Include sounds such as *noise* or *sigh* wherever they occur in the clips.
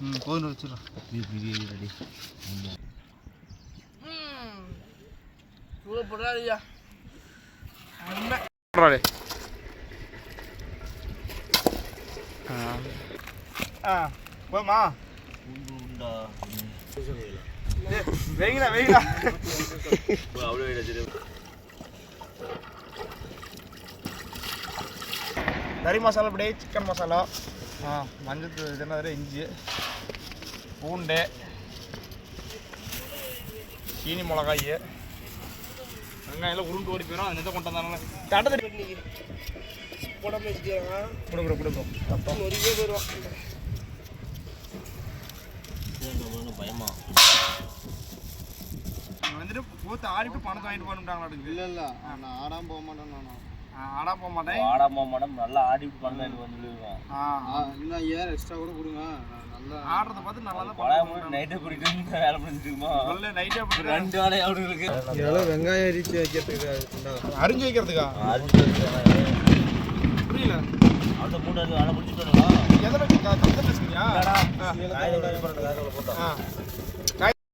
ம் போதும் வச்சிடறோம். ரெடி. சூப்பராக ஆ. போமா உண்டா வச்சிரு. கறி மசாலா அப்படியே சிக்கன் மசாலா. மஞ்சள் என்னது இஞ்சி பூண்டு சீனி மிளகாய் வெங்காயம் உருண்டு ஓடி போயிடும் இதை கொண்டு வந்தாங்க தட்டி உடம்பு வச்சுக்கிறாங்க கொடுக்குறோம் கொடுக்குறோம் அப்போ. ஒரு வருவான் பயமா? வந்துட்டு போத்து ஆடிட்டு பணத்தை வாங்கிட்டு போகணுட்டாங்களா இல்லை இல்லை. நான் ஆடாம போக மாட்டேன் நான் ஆடா போக மாட்டேன். ஆடாம மேடம் நல்லா ஆடிட்டு பண்ண எனக்கு வந்து இன்னும் ஏன் எக்ஸ்ட்ரா கூட கொடுங்க. நல்லா ஆடுறத பார்த்து நல்லா தான் பழைய முறை நைட்டே இருந்து வேலை சொல்ல நைட்டே அப்படி ரெண்டு வேலையை அவனுங்களுக்கு இதெல்லாம் வெங்காயம் அரிச்சு வைக்கிறதுக்கு அரிஞ்சு வைக்கிறதுக்கா? புரியல. அந்த மூணு வேலை முடிச்சுட்டு எதில்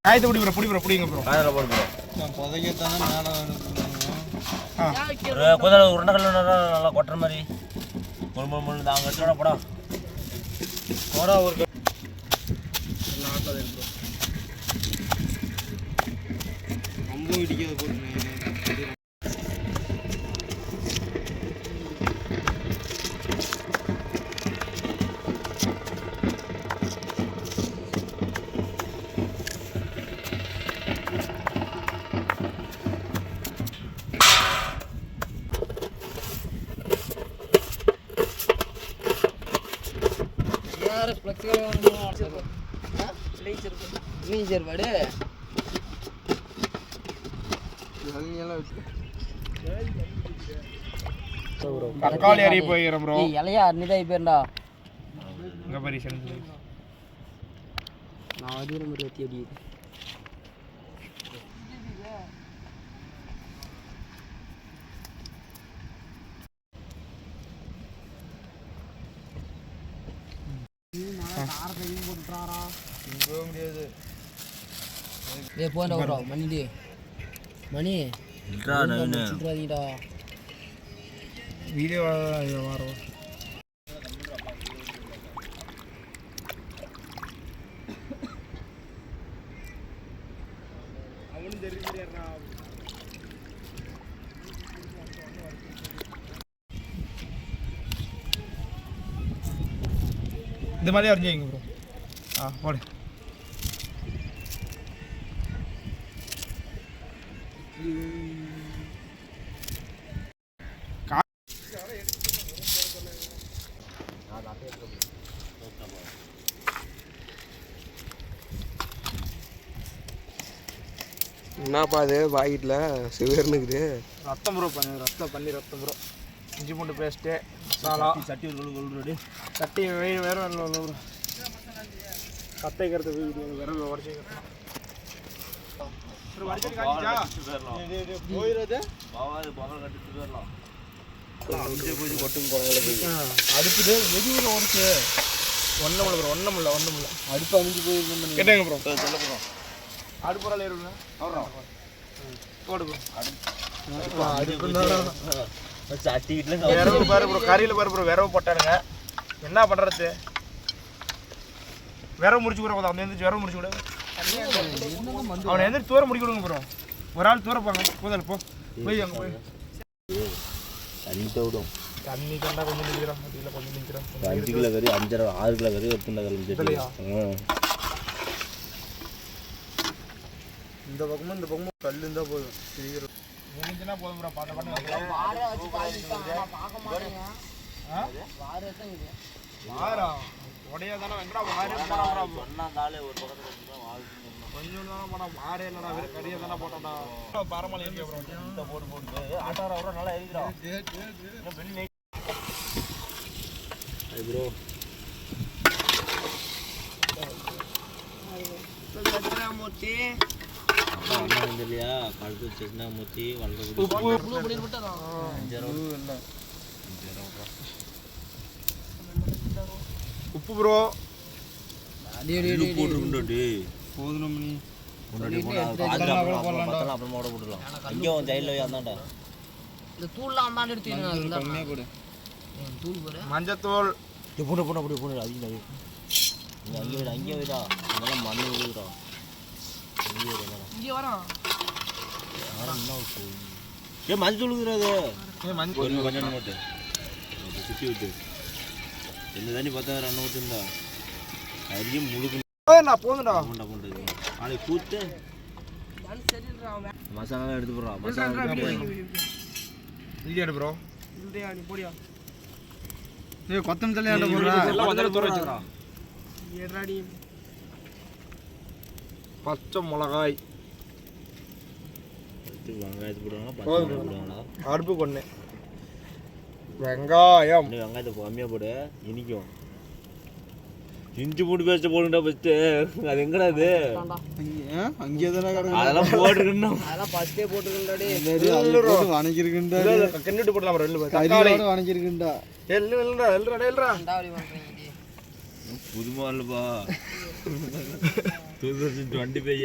காயத்தை பிடி ப்ரோ பிடி ப்ரோ பிடிங்க ப்ரோ போடுறோம் நான் புதைக்கத்தானே மேலே ஒரு குதிரை உருண்டைக்கல் நல்லா கொட்டுற மாதிரி. முழு முழு முழு நாங்கள் எடுத்துட படம் போடா. ஒரு ரொம்ப இடிக்காது போட்டு நீச்சர் பாடு தக்காளி அறிய போய்க்கிறேன் ப்ரோ இலையா அன்னிதான் பேருண்டா இங்கே பாரி செஞ்சு நான் அது நம்பர் ஏற்றி அடி. போக முடியாது. ஏய் போண்டா விட்றா மணிடி மணி இல்லடா நவீனு சொல்றாதீங்கடா வீடியோ வரோம் இந்த மாதிரி அரிஞ்சு வைங்க ப்ரோ ஆ போடு என்னப்பா அது பாக்கெட்டில் சிவர்னுக்குது ரத்தம் ப்ரோ பண்ணி ரத்தம் பண்ணி ரத்தம் ப்ரோ இஞ்சி பூண்டு பேஸ்ட்டு மசாலா. சட்டி ஒரு கொள்ளுடி சட்டி வேறு வேறு ப்ரோ வேறு உடச்சி பாவாது பவர் கட்டிட்டு போயிடலாம். அடுப்புது வெடிவில் உடச்சு ஒன்றும் இல்லை ப்ரோ ஒன்றும் இல்லை ஒன்றும் இல்லை. அடுப்பு அமைஞ்சு போயிருக்கேன் கேட்டாங்க ப்ரோ சொல்ல போகிறோம் அடுப்புறால ஏறுங்க போடு ப்ரோ சட்டி வீட்டில் விரவு பாரு ப்ரோ கறியில் பாரு ப்ரோ விரவு போட்டானுங்க. என்ன பண்ணுறது விரவு முடிச்சு கூட அவன் எந்திரிச்சு விரவு முடிச்சு விட அவனை எந்திரிச்சு தூர முடிக்க விடுங்க ப்ரோ ஒரு ஆள் தூர போங்க. போதல் போ. போய் அங்கே போய். தண்ணிட்ட விடும். தண்ணி கண்டா கொஞ்சம் நிற்கிறான் அதில் கொஞ்சம் நிற்கிறான் அஞ்சு கிலோ கறி அஞ்சரை ஆறு கிலோ கறி எடுத்துட்டா கிளம்பி இந்த பக்கமும் இந்த பக்கமும் கல் இருந்தால் போதும். சீக்கிரம் முடிஞ்சுன்னா போதும் ப்ரோ பார்த்த பண்ணி வாரா உடைய தானே வெங்கடா வாரே போனா சொன்னாலே ஒரு பக்கத்தில் கொஞ்சம் தானே போனா வாரே இல்லைடா வெறும் கறியை தானே போட்டோம்டா. பரமலை இருக்கே ப்ரோ இந்த போட்டு போட்டு ஆட்டார வர நல்லா பெரிய ப்ரோ அண்ணன் போட்டுருக்குண்டா டேய். போதும் மணி முன்னாடி போனா பாத்துக்கலாம் அப்புறம் கூட போட்டுடலாம். இங்கேயும் ஜெயிலில் போய் அந்தாண்டா இந்த தூள்லாம் அந்தாண்டு எடுத்துக்கணும் அதுதான் கம்மியாக கொடு. தூள். போடு மஞ்சத்தூள் அப்படி போன அதிகம் அது இங்கே அங்கே விடா அங்கே விடா. இதெல்லாம் மண்ணு விழுதுடா இங்கே வரோம் ஏ மஞ்சள் விழுதுறாது ஏ மஞ்சள் கொஞ்சம் சுற்றி விட்டு. என்ன தண்ணி பத்தாயிரம் அண்ணன் விட்டுருந்தா அரியும் முழுக்கு போதும்டா போதும்டா. போண்டா போண்டா நாளைக்கு கூத்து மசாலா எடுத்து போடுறோம் மசாலா எடு ப்ரோ கொத்தமல்லி போடுறா. எல்லாம் வந்து தூர வச்சுக்கிறா பச்சை மிளகாய். வெங்காயத்தை போடுவாங்க அடுப்பு கொண்டு வெங்காயம். வெங்காயத்தை கம்மியாக போடு இனிக்கும். இஞ்சி பூண்டு பேஸ்ட் போடுங்கடா ஃபஸ்ட்டு அது எங்கடா அது? அங்கே தானே கிடக்கு அதெல்லாம் போட்டுருக்கணும் அதெல்லாம் ஃபஸ்ட்டே போட்டுருந்தாடி போட்டு வணங்கிருக்குண்டா கிண்டிட்டு போடலாம் எள்ளு தக்காளி. வணங்கிருக்குண்டா எள்ளு எள்ளுடா எள்ளுடா எள்ளுடா. ரெண்டாவடி பண்ணுறீங்க புது மாடலுப்பா *laughs* டூ தௌசண்ட் டுவெண்ட்டி ஃபைவ்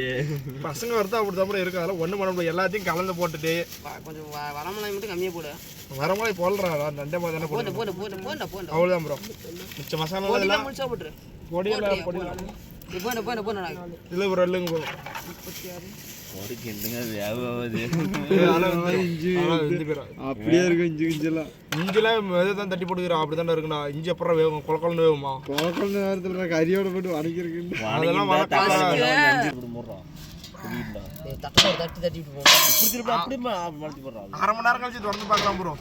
பசங்க வரதா அப்படி தான் இருக்கு அதெல்லாம் ஒண்ணு பண்ண முடியாது எல்லாத்தையும் கலந்து போட்டுட்டு கொஞ்சம் வ- வரமிளகாய் மட்டும் கம்மியாக போடு வரமாதிரி போடுறா ரெண்டே மாதிரி தானே போட்டு போட்டு போட்டு போட்டு போண்டா அவ்வளோதான் ப்ரோ மிச்ச மசாலா போட்டு எல்லாம் முடிச்சா போட்டுரு பொடியெல்லாம் பொடி நீ போண்டு போண்டு போண்டு இல்லை ப்ரோ எள்ளுங்க ப்ரோ உடக்கு என்னங்க பேரா. அப்படியே இருக்கு இஞ்சி கிஞ்செல்லாம் இஞ்சிலாம் இதை தான் தட்டி போட்டுக்கிறோம் அப்படி தானே இருக்குண்ணா. இஞ்சி அப்புறம் வேகும் குளக்கொலன்னு வேகுமா? குழக்கொள்ள நேரத்தில் போட்டு வணங்கிருக்குண்டா அதெல்லாம் தட்டு தட்டி போடுறான் அரை மணி நேரம் கழிச்சு திறந்து பார்க்கலாம் ப்ரோ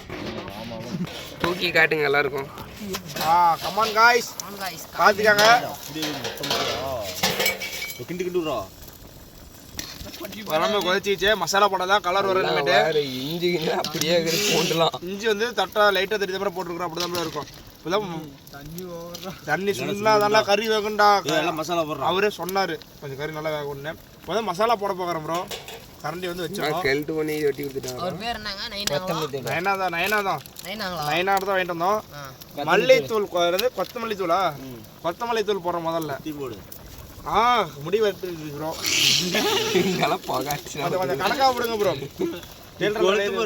ஆமா தூக்கி காட்டுங்க எல்லாருக்கும். ஆ கமான் காய்ஸ் மொத்தமாக கிண்டு கிண்டு விட்றா குழம்பு கொதிச்சிச்சு மசாலா போட்டால் கலர் வருதுமேட்டு இஞ்சி அப்படியே இஞ்சி வந்து தட்டா லைட்டாக தெரிஞ்ச மாதிரி போட்டுருக்குறோம். அப்படி தான் இருக்கும். இப்போதான் தண்ணி சுண்ணா கறி வேகுண்டா எல்லாம் மசாலா போடுறான் அவரே சொன்னாரு. கொஞ்சம் கறி நல்லா வேகணும்னு இப்போ மசாலா போட போகிறோம் ப்ரோ கரண்டி வந்து வச்சிருக்கோம். கெல்ட்டு பண்ணி வெட்டி கொடுத்துட்டாங்க அவர் பேர் என்னங்க? நைனாங்களா நயனா தான் நயனா தான். தான் வாங்கிட்டு வந்தோம். மல்லித்தூள் கொத்தமல்லி தூளா கொத்தமல்லி தூள் போடுறோம் முதல்ல. டீ போடு. ஆ ப்ரோ இங்கெல்லாம் பகாச்சு. கொஞ்சம் கொஞ்சம் கணக்காக விடுங்க ப்ரோ கொளுத்து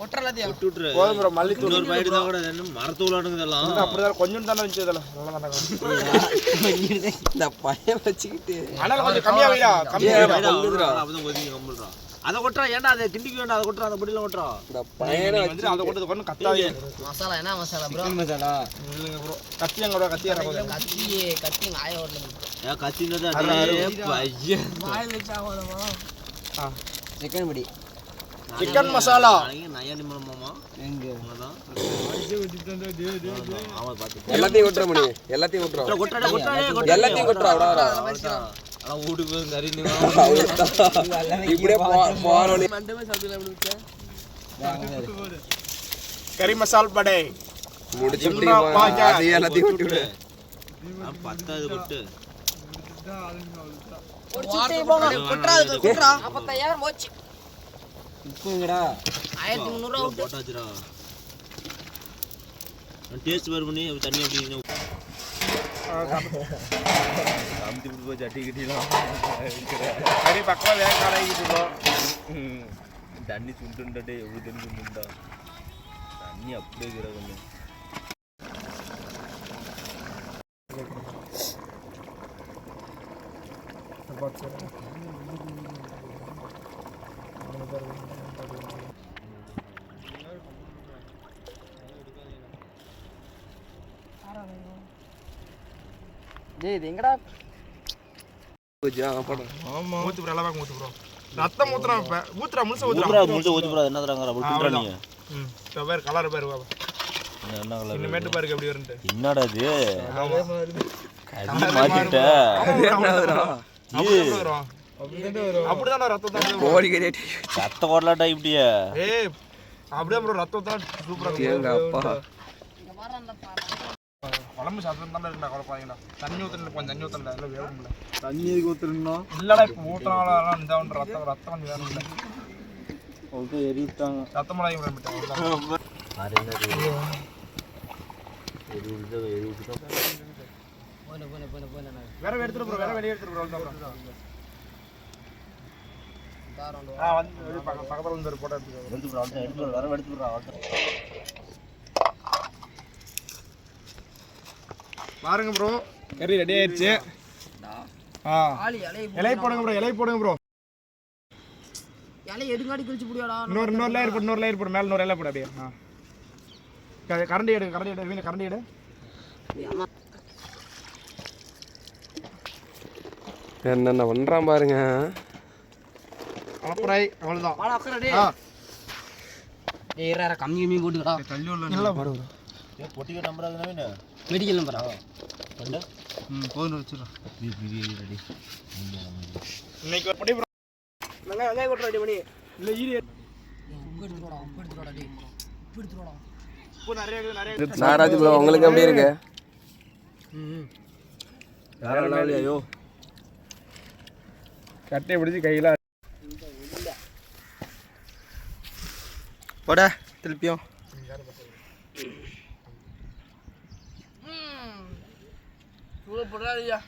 இதெல்லாம் போதும் ப்ரோ மல்லித்தூள். இன்னொரு பாயிட்டு தான் கூட என்ன மரத்து விளாடுங்க இதெல்லாம். அப்படிதான் கொஞ்சம் தானே இருந்துச்சு இதில் நல்லா தானே இந்த பையன் வச்சுக்கிட்டு. ஆனால் கொஞ்சம் கம்மியாக வைடா கம்மியாக வைடா. அப்பதான் கொதிங்க கம்புறா அதை கொட்டுறா ஏன்டா அதை கிண்டிக்கு வேண்டாம் அதை கொட்டுறா அந்த பொடியில் கொட்டுறா? இந்த பையனை வந்து அதை கொண்டு கொண்டு மசாலா என்ன மசாலா ப்ரோ மசாலா. இல்லைங்க ப்ரோ கத்தி எங்க ப்ரோ கத்தி கொஞ்சம் கத்தி கத்தி பையன் வாயில் வச்சா ஆகாதமா ஆ. சிக்கன் பிடி. சிக்கன் மசாலா எல்லாத்தையும் விட்டுற எல்லாத்தையும் விட்டுறோம் எல்லாத்தையும் கொட்டுறா. விடாதா அதான் வீடு போய் நிறைய இப்படியே போறோம் மண்டமே சாப்பிடல கறி மசால் படை முடிச்சு எல்லாத்தையும் விட்டு விடு பத்தாவது கொட்டு. நாற்பத்தாயிரம் போச்சு இப்போங்கடா ஆயிரத்தி முந்நூறுவா விட்டு போட்டாச்சுடா டேஸ்ட் பாரு பண்ணி தண்ணி அப்படி அமுத்தி விட்டு போய் சட்டி கட்டிலாம் கறி பக்கம் வேக கடைக்கு ப்ரோ தண்ணி சுண்டுண்டே எவ்வளோ தண்ணி சுண்டுண்டா தண்ணி அப்படியே இருக்கிற கொஞ்சம் டேய் இது எங்கடா? படம் ஆமா. ஊத்து ப்ரோ நல்லா ஊத்து ப்ரோ ரத்தம் ஊத்துறான் இப்ப. ஊத்துறா முழுசா ஊத்துறா. ஊத்துறா முடிச்சு ஊற்றி போடா என்ன தராங்க அப்படி பின்றா நீங்க? ம். இப்போ பேர் கலர் பேர் என்ன? இனிமேட்டு பாருங்க எப்படி வரும்ட்டு என்னடா இது? ஆமா கடி மாட்டிட்ட அப்படிதான் ரத்தம் தான் கோழி கறியாட்டி சத்த ஓடலாட்டா இப்படியே. ஏய் அப்படியே ப்ரோ ரத்தம் தான் சூப்பரா எங்க அப்பா. குழம்பு சாப்பிட்டு தான் இருக்குடா குழப்பாங்கடா தண்ணி ஊத்துறேன் கொஞ்சம் தண்ணி ஊத்துறேன் எல்லாம் வேணும்ல தண்ணி எதுக்கு ஊத்துறோம்னா இல்லடா இப்போ இந்த ஒன்று ரத்தம் ரத்தம் கொஞ்சம் வேணும்ல ஓகே எரிட்டாங்க ரத்தம் மிளகி விட போன வேற எடுத்துட்டு ப்ரோ வேற வெளியே எடுத்துட்டு தாரோண்டு ஆ வந்து பக்கத்துல இருந்து ஒரு போட்டோ எடுத்துக்கோ எடுத்து ப்ரோ அவள்கிட்ட எடுத்து வர எடுத்து ப்ரோ அவள்கிட்ட பாருங்க ப்ரோ கறி ரெடி ஆயிடுச்சு. ஆ. ஆளி இலையை இலை போடுங்க ப்ரோ இலை போடுங்க ப்ரோ இலை எடுங்காடி கிழிச்சு புடியாடா. இன்னொரு இன்னொரு லேயர் போடு இன்னொரு லேயர் போடு மேலே இன்னொரு இலை போடு அப்படியே. ஆ. கரண்டி எடு கரண்டி எடு வீணு கரண்டி எடு. என்னென்ன பண்ணுறான் பாருங்க. அப்புறம் அவ்வளோதான் கம்மி கம்மி போட்டுக்கடா. இல்லை போடு ஏ பொட்டிக்க மெடிக்கல் நம்பரா ரெண்டு? ம் போதும் ரெடி இன்னைக்கு ப்ரோ வெங்காயம் வெங்காயம் கொட்டுறா ரெடி பண்ணி. இல்லை. நாராஜ் ப்ரோ உங்களுக்கு எப்படி இருக்கு? ஐயோ? கட்டையை பிடிச்சி கையில் போட திருப்பியும். சூட போடுறா ஐயா